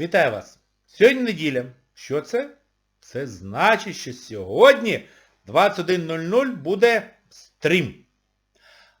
Вітаю вас! Сьогодні неділя. Що це? Це значить, що сьогодні 21.00 буде стрім.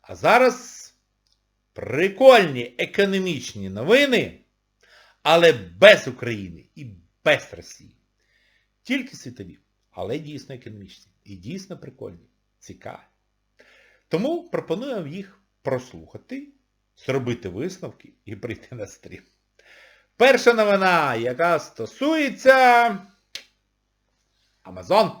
А зараз прикольні економічні новини, але без України і без Росії. Тільки світові, але дійсно економічні. І дійсно прикольні, цікаві. Тому пропоную вам їх прослухати, зробити висновки і прийти на стрім. Перша новина, яка стосується Амазон.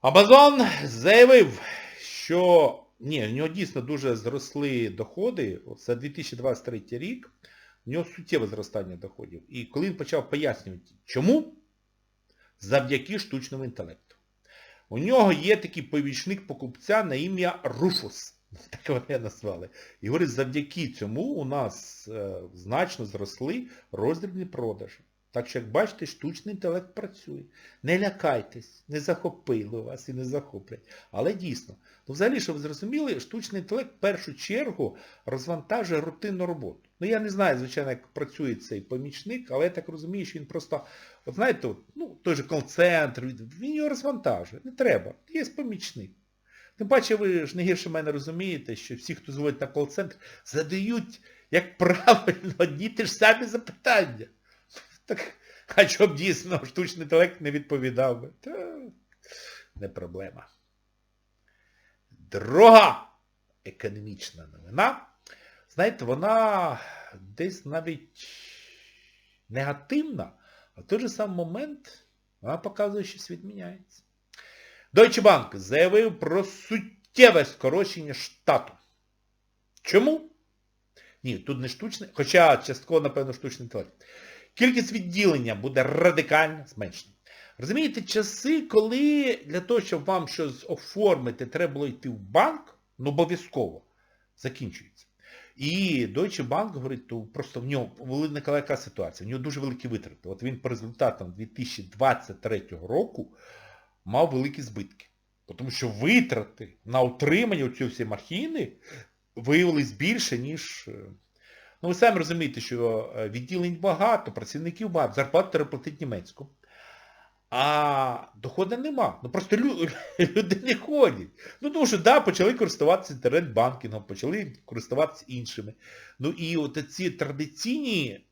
Амазон заявив, що ні, в нього дійсно дуже зросли доходи. За 2023 рік в нього суттєве зростання доходів. І коли він почав пояснювати, чому? Завдяки штучному інтелекту. У нього є такий помічник покупця на ім'я Руфус. Так вони назвали. І говорить, завдяки цьому у нас е, значно зросли роздрібні продажі. Так що, як бачите, штучний інтелект працює. Не лякайтесь, не захопили вас і не захоплять. Але дійсно, ну взагалі, щоб ви зрозуміли, штучний інтелект в першу чергу розвантажує рутинну роботу. Ну я не знаю, звичайно, як працює цей помічник, але я так розумію, що він просто, от знаєте, ну, той же кол-центр, він його розвантажує. Не треба. Є помічник. Тим паче ви ж не гірше мене розумієте, що всі, хто дзвонить на кол-центр, задають, як правильно, одні ті ж самі запитання. Так, а щоб дійсно штучний інтелект не відповідав би, то не проблема. Друга економічна новина. Знаєте, вона десь навіть негативна, а в той же самий момент вона показує, що світ міняється. Deutsche Bank заявив про суттєве скорочення штату. Чому? Ні, тут не штучний, хоча частково, напевно, штучний інтелект. Кількість відділення буде радикально зменшена. Розумієте, часи, коли для того, щоб вам щось оформити, треба було йти в банк, ну обов'язково, закінчується. І Deutsche Bank говорить, то просто в нього виникла яка ситуація, в нього дуже великі витрати. От він по результатам 2023 року мав великі збитки. Тому що витрати на утримання цієї всієї махіни виявились більше, ніж... Ну ви самі розумієте, що відділень багато, працівників багато, зарплату треба платити німецьку. А доходу нема. Ну просто лю... люди не ходять. Ну тому що, да, почали користуватися інтернет-банкінгом, почали користуватися іншими. Ну і от ці традиційні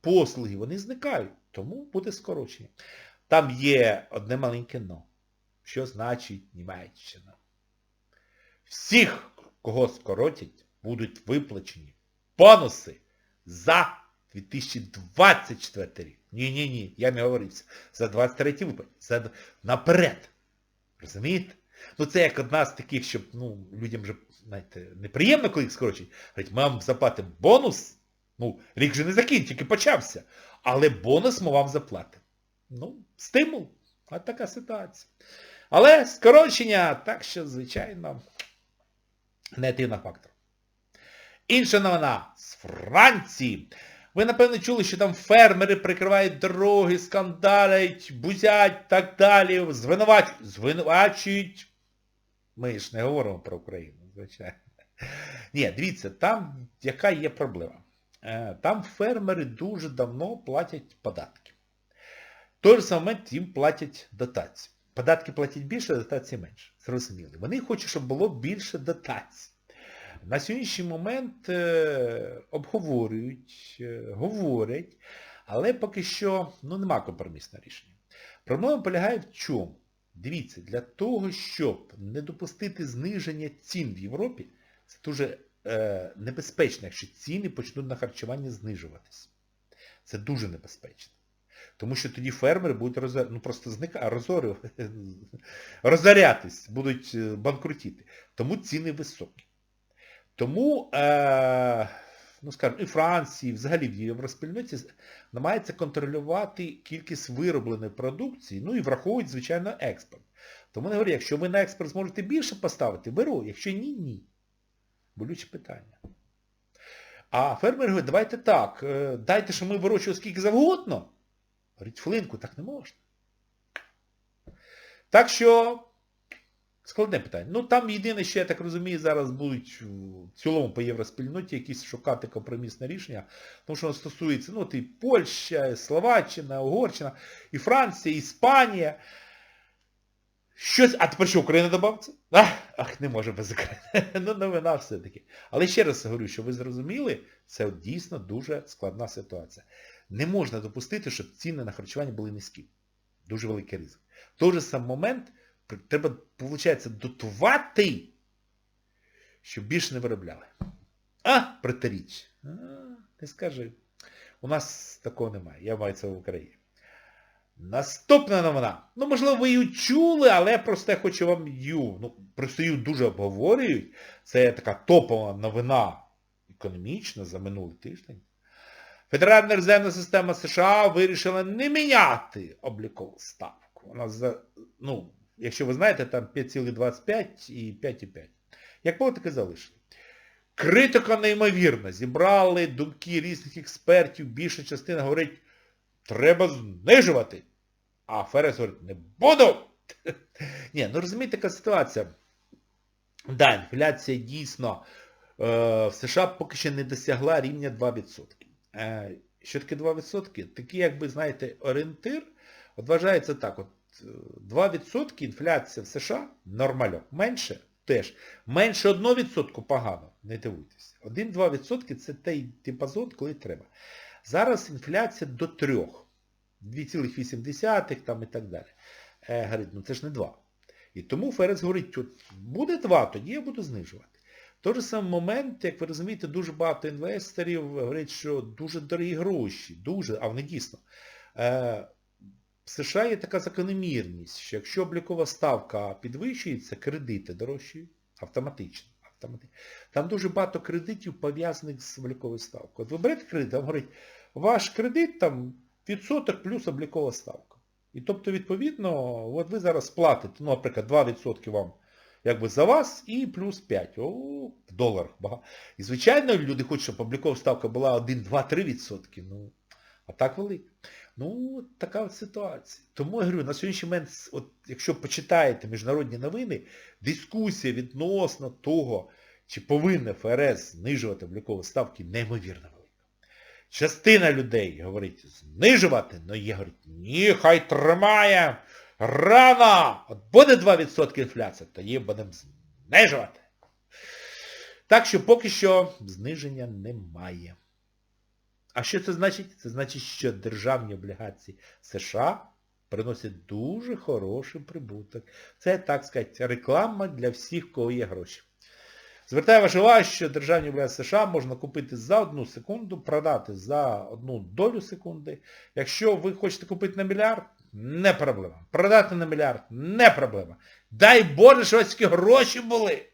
послуги, вони зникають. Тому буде скорочення. Там є одне маленьке но. Що значить Німеччина? Всіх, кого скоротять, будуть виплачені бонуси за 2024 рік. Ні-ні-ні, я не говорився. За 23 випадок. За... Наперед. Розумієте? Ну це як одна з таких, щоб ну, людям вже, знаєте, неприємно, коли їх скорочують. Говорить, ми вам заплатимо бонус. Ну, рік же не закінчив, тільки почався. Але бонус ми вам заплатимо. Ну, стимул. От така ситуація. Але скорочення, так що, звичайно, негативний фактор. Інша новина з Франції. Ви, напевно, чули, що там фермери прикривають дороги, скандалять, бузять, так далі, звинувачують. Звинувачують. Ми ж не говоримо про Україну, звичайно. Ні, дивіться, там яка є проблема. Там фермери дуже давно платять податки. В той же момент їм платять дотації. Податки платять більше, а дотації менше. Зрозуміли. Вони хочуть, щоб було більше дотацій. На сьогоднішній момент е, обговорюють, е, говорять, але поки що ну, нема компромісного рішення. Проблема полягає в чому? Дивіться, для того, щоб не допустити зниження цін в Європі, це дуже е, небезпечно, якщо ціни почнуть на харчування знижуватись. Це дуже небезпечно. Тому що тоді фермери будуть розор... ну, просто зника... розорю... розорятись, будуть банкрутіти. Тому ціни високі. Тому, е, ну скажімо, і Франції, взагалі в євроспільноті намагається контролювати кількість виробленої продукції, ну і враховують, звичайно, експорт. Тому вони говорять, якщо ви на експорт зможете більше поставити, беру, якщо ні, ні. Болюче питання. А фермери говорять, давайте так, дайте, що ми вирощуємо скільки завгодно. Говорить, хвилинку, так не можна. Так що Складне питання. Ну там єдине, що я так розумію, зараз будуть в цілому по євроспільноті якісь шукати компромісне рішення, тому що воно стосується, ну, і Польща, і Словаччина, Угорщина, і Франція, і Іспанія. Щось, а тепер що, Україна добавиться? Ах, ах, не може без України. Ну, новина все-таки. Але ще раз говорю, що ви зрозуміли, це дійсно дуже складна ситуація. Не можна допустити, щоб ціни на харчування були низькі. Дуже великий ризик. В той же самий момент треба, виходить, дотувати, щоб більше не виробляли. А, протиріч. А, не скажи. У нас такого немає. Я маю це в Україні. Наступна новина. Ну, можливо, ви її чули, але я просто хочу вам її, ну, просто її дуже обговорюють. Це така топова новина економічна за минулий тиждень. Федеральна резервна система США вирішила не міняти облікову ставку. Вона, за, ну, якщо ви знаєте, там 5,25 і 5,5. Як було, так і залишили. Критика неймовірна. Зібрали думки різних експертів, більша частина говорить, треба знижувати. А Ферес говорить, не буду. Ні, ну розумієте, така ситуація. Да, інфляція дійсно е, в США поки що не досягла рівня 2%. Е, що таке 2%? Такий, якби, знаєте, орієнтир. От вважається так, от 2% інфляція в США нормально. Менше теж. Менше 1% погано, не дивуйтесь. 1-2% це той діапазон, коли треба. Зараз інфляція до 3. 2,8 там і так далі. Е, говорить, ну це ж не 2. І тому Ферес говорить, от буде 2, тоді я буду знижувати. Той же самий момент, як ви розумієте, дуже багато інвесторів говорять, що дуже дорогі гроші, дуже, а вони дійсно. Е, в США є така закономірність, що якщо облікова ставка підвищується, кредити дорожчають автоматично. автоматично. Там дуже багато кредитів пов'язаних з обліковою ставкою. От ви берете кредит, там говорить, ваш кредит там відсоток плюс облікова ставка. І тобто, відповідно, от ви зараз платите, ну, наприклад, 2% вам якби за вас і плюс 5. О, в доларах багато. І звичайно, люди хочуть, щоб облікова ставка була 1, 2, 3%. Ну, а так велика. Ну, така от ситуація. Тому я говорю, на сьогоднішній момент, от, якщо почитаєте міжнародні новини, дискусія відносно того, чи повинна ФРС знижувати облікові ставки, неймовірно велика. Частина людей говорить, знижувати, але є говорить, ні, хай тримає, рано, от буде 2% інфляції, то її будемо знижувати. Так що поки що зниження немає. А що це значить? Це значить, що державні облігації США приносять дуже хороший прибуток. Це, так сказати, реклама для всіх, кого є гроші. Звертаю вашу увагу, що державні облігації США можна купити за одну секунду, продати за одну долю секунди. Якщо ви хочете купити на мільярд, не проблема. Продати на мільярд не проблема. Дай Боже, що ось такі гроші були.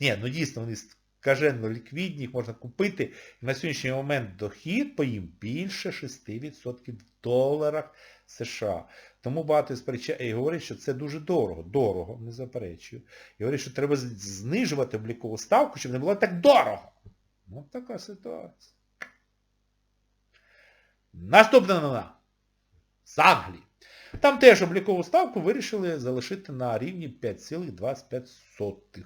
Ні, ну дійсно, вони скажено ліквідні, їх можна купити. На сьогоднішній момент дохід по їм більше 6% в доларах США. Тому багато сперечає і говорять, що це дуже дорого. Дорого, не заперечую. І говорять, що треба знижувати облікову ставку, щоб не було так дорого. Ну, така ситуація. Наступна новина. З Англії. Там теж облікову ставку вирішили залишити на рівні 5,25.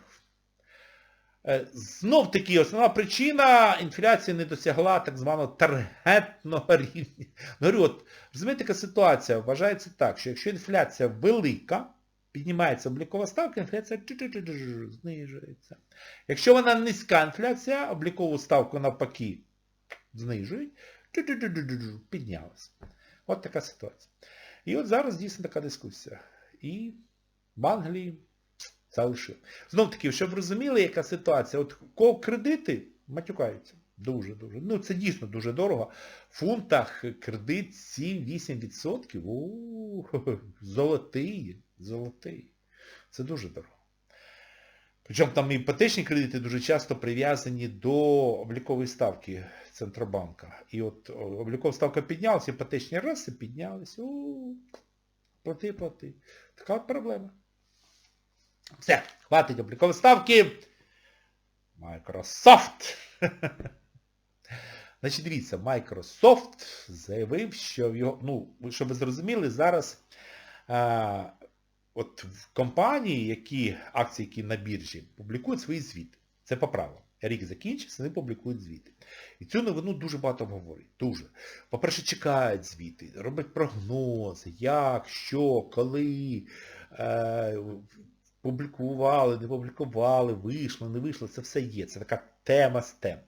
Знов таки, основна причина, інфляція не досягла так званого таргетного рівня. Говорю, от, розумієте, така ситуація, вважається так, що якщо інфляція велика, піднімається облікова ставка, інфляція знижується. Якщо вона низька інфляція, облікову ставку навпаки знижують, піднялася. От така ситуація. І от зараз дійсно така дискусія. І в Англії залишив. Знов таки, щоб розуміли, яка ситуація. От кого кредити матюкаються. Дуже-дуже. Ну це дійсно дуже дорого. В фунтах кредит 7-8%. У золотий. Золотий. Це дуже дорого. Причому там іпотечні кредити дуже часто прив'язані до облікової ставки Центробанка. І от облікова ставка піднялася, іпотечні раз і піднялися. Плати, плати. Така от проблема. Все, хватить облікові ставки. Microsoft. Значить, дивіться, Microsoft заявив, що його, ну, щоб ви зрозуміли, зараз от компанії, які, акції, які на біржі, публікують свої звіти. Це по правилам. Рік закінчився, вони публікують звіти. І цю новину дуже багато обговорюють. Дуже. По-перше, чекають звіти, роблять прогнози, як, що, коли, е, публікували, не публікували, вийшло, не вийшло, це все є. Це така тема з тем.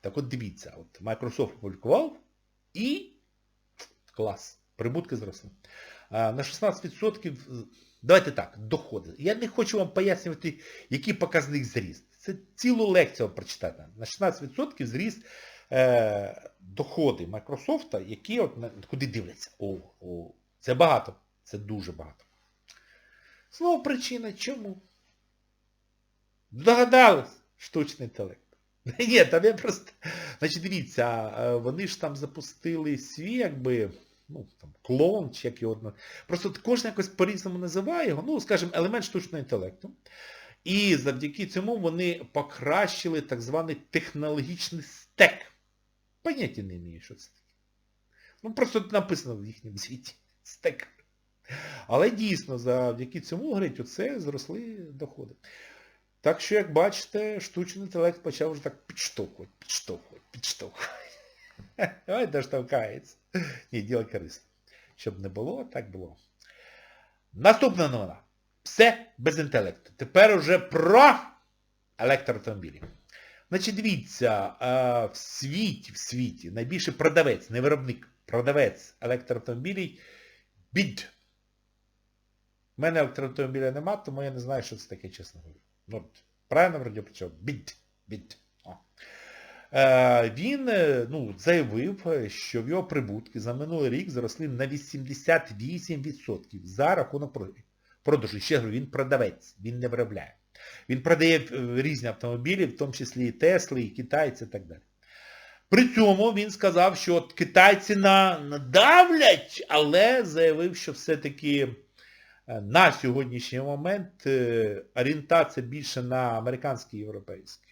Так от дивіться, от Microsoft опублікував і клас, прибутки зросли. А, на 16%, давайте так, доходи. Я не хочу вам пояснювати, який показник зріст. Це цілу лекцію прочитати. На 16% зріс е, доходи Microsoft, які от, куди дивляться. О, о, це багато. Це дуже багато. Знову причина чому? Догадались, штучний інтелект. Ні, там я просто... Значить, дивіться, вони ж там запустили свій, якби, ну, там, клон, чи як його. Просто кожен якось по-різному називає його, ну, скажімо, елемент штучного інтелекту. І завдяки цьому вони покращили так званий технологічний стек. Поняття не маю, що це таке. Ну, просто написано в їхньому звіті. Стек. Але дійсно, завдяки цьому, говорить, оце зросли доходи. Так що, як бачите, штучний інтелект почав вже так підштовхувати, підштовхувати, підштовхувати. Ой, доштовхається. Ні, діло корисне. Щоб не було, так було. Наступна новина. Все без інтелекту. Тепер уже про електроавтомобілі. Значить, дивіться, е, в світі, в світі найбільший продавець, не виробник, продавець електроавтомобілів BID. У мене електроавтомобіля нема, тому я не знаю, що це таке, чесно говорю. Ну, правильно вроді почав? BID. BID. Е, він е, ну, заявив, е, що в його прибутки за минулий рік зросли на 88% за рахунок продажу. Ще говорю, він продавець, він не виробляє. Він продає різні автомобілі, в тому числі і Тесли, і китайці і так далі. При цьому він сказав, що от китайці надавлять, але заявив, що все-таки на сьогоднішній момент орієнтація більше на американський і європейський.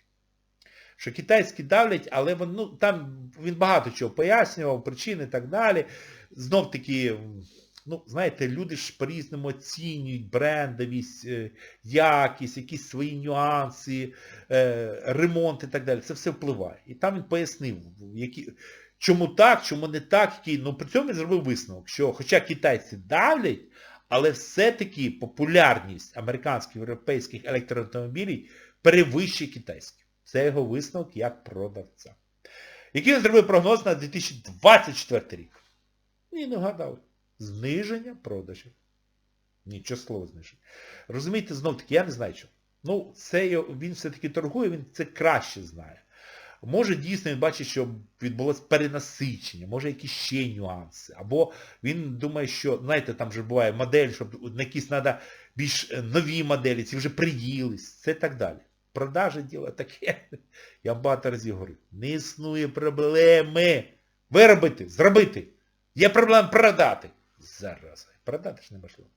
Що китайські давлять, але вон, ну, там він багато чого пояснював, причини і так далі. Знов таки, ну, знаєте, люди ж по-різному оцінюють брендовість, е, якість, якісь свої нюанси, е, ремонт і так далі. Це все впливає. І там він пояснив, які, чому так, чому не так, який. Ну при цьому він зробив висновок, що хоча китайці давлять, але все-таки популярність американських європейських електроавтомобілів перевищує китайських. Це його висновок як продавця. Який він зробив прогноз на 2024 рік? Ні, не вгадав. Зниження продажів. Нічого слова зниження. Розумієте, знов таки, я не знаю чого. Ну, це він все-таки торгує, він це краще знає. Може дійсно він бачить, що відбулось перенасичення, може якісь ще нюанси. Або він думає, що, знаєте, там вже буває модель, щоб на якісь треба більш нові моделі, ці вже приїлись, це так далі. Продажі діло таке. Я багато разів говорю. Не існує проблеми. Виробити, зробити. Є проблема продати. Зараз. Продати ж неможливо.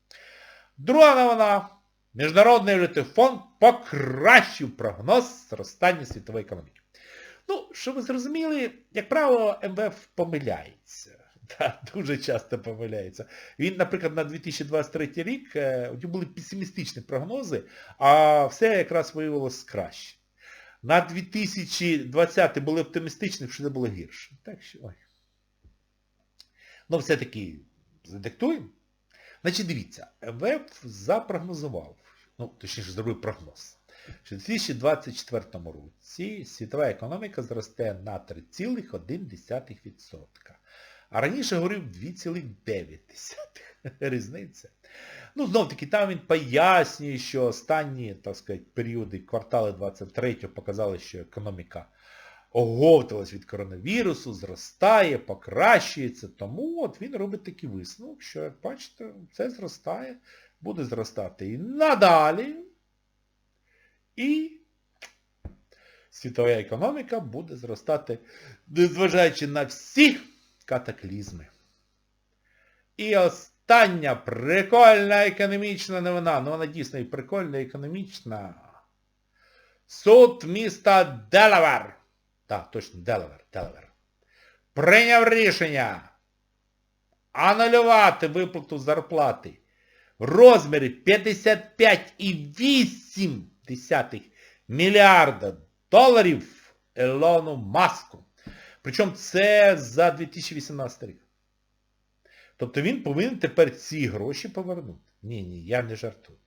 Друга новина. Міжнародний валютний фонд покращив прогноз зростання світової економіки. Ну, щоб ви зрозуміли, як правило, МВФ помиляється. Та, дуже часто помиляється. Він, наприклад, на 2023 рік, е, у нього були песимістичні прогнози, а все якраз виявилось краще. На 2020 були оптимістичні, що це було гірше. Так що, ой. Ну, все-таки задиктуємо. Значить, дивіться, МВФ запрогнозував, ну, точніше, зробив прогноз, що в 2024 році світова економіка зросте на 3,1%. А раніше говорив 2,9%. Різниця. Ну, знов таки, там він пояснює, що останні, так сказати, періоди, квартали 23-го показали, що економіка оговталась від коронавірусу, зростає, покращується. Тому от він робить такий висновок, що, як бачите, це зростає, буде зростати і надалі. І світова економіка буде зростати, незважаючи на всі катаклізми. І остання прикольна економічна новина. Ну вона дійсно і прикольна, економічна. Суд міста Делавер. Так, точно, Делавер, Делавер. Прийняв рішення анулювати виплату зарплати в розмірі 55,8 мільярда доларів Елону Маску. Причому це за 2018 рік. Тобто він повинен тепер ці гроші повернути. Ні, ні, я не жартую.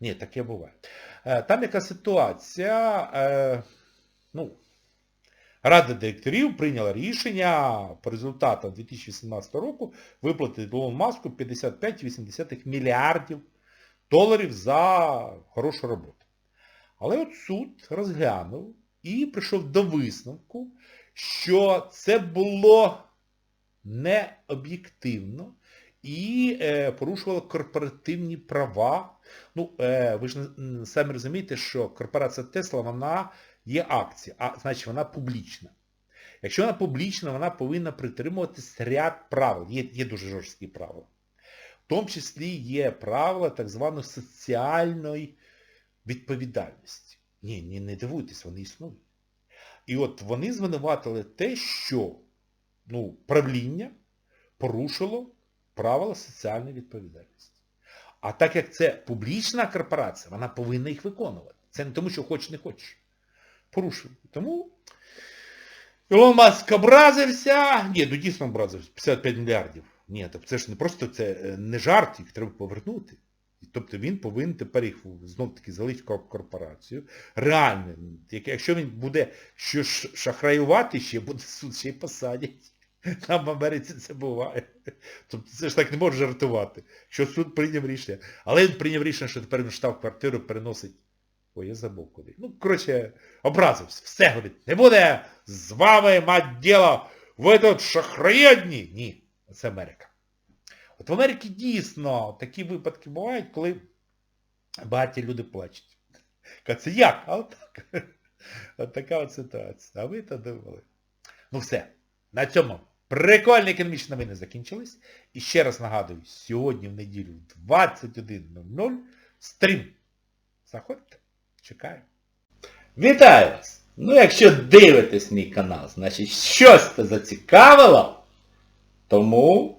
Ні, таке буває. Е, Там яка ситуація, е, ну, Рада директорів прийняла рішення по результатам 2018 року виплатити Ілону Маску 55,8 мільярдів доларів за хорошу роботу. Але от суд розглянув і прийшов до висновку, що це було необ'єктивно і е, порушувало корпоративні права. Ну, е, ви ж самі розумієте, що корпорація Тесла, вона є акція, а значить вона публічна. Якщо вона публічна, вона повинна притримуватись ряд правил. Є, є дуже жорсткі правила. В тому числі є правила так званої соціальної відповідальності. Ні, ні, не дивуйтесь, вони існують. І от вони звинуватили те, що ну, правління порушило правила соціальної відповідальності. А так як це публічна корпорація, вона повинна їх виконувати. Це не тому, що хочеш, не хочеш. Порушив. Тому Ілон Маск образився. Ні, ну дійсно образився. 55 мільярдів. Ні, так це ж не просто це е, не жарт, їх треба повернути. Тобто він повинен тепер їх знов-таки залити корпорацію. Реально, якщо він буде що шахраювати ще, буде суд ще й посадять. Там в Америці це буває. Тобто це ж так не може жартувати. Що суд прийняв рішення. Але він прийняв рішення, що тепер він штаб-квартиру переносить. Ой, я забув куди. Ну, коротше, образився. Все, говорить, не буде з вами мать діло. Ви тут шахраєдні. Ні, це Америка. От в Америці дійсно такі випадки бувають, коли багаті люди плачуть. Кажуть, як? А от так. От така от ситуація. А ви то думали. Ну все. На цьому прикольні економічні новини закінчились. І ще раз нагадую, сьогодні в неділю в 21.00 стрім. Заходьте, чекаю. Вітаю вас! Ну якщо дивитесь мій канал, значить щось це зацікавило, тому